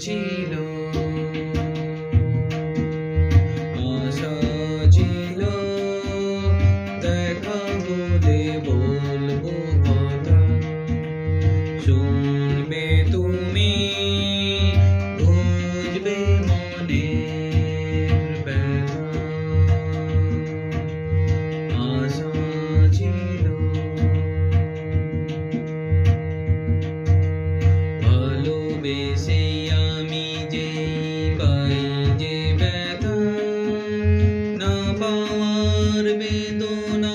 ছিল আশা ছিল দেখা হলে বলব শুনবে বেদনা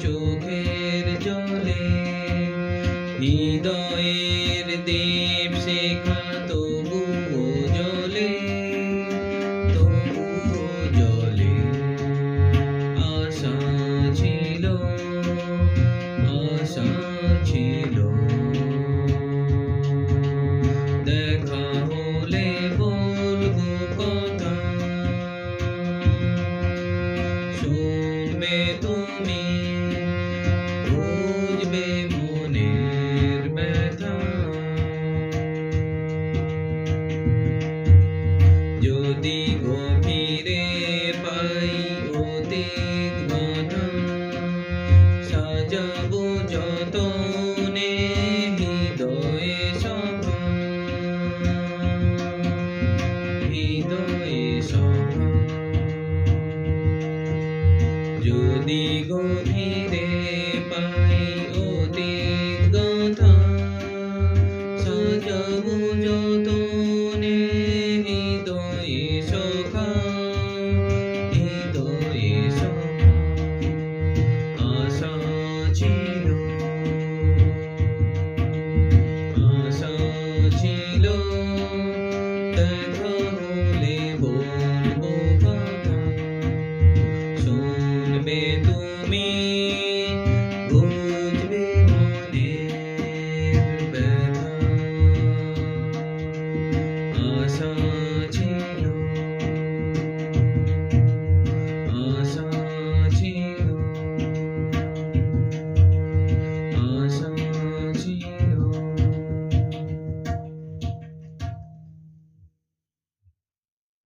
চোখের জলে, হৃদয়ের দীপ শিখা তবুও জলে তবুও জলে। আশা ছিল আশা ছিল। দেখা হলে বলব কথা, শুনবে তুমি অতীত গাথা সাজাবো যতনে হৃদয়ে সভা হৃদয়ে সভা যদি গভীরে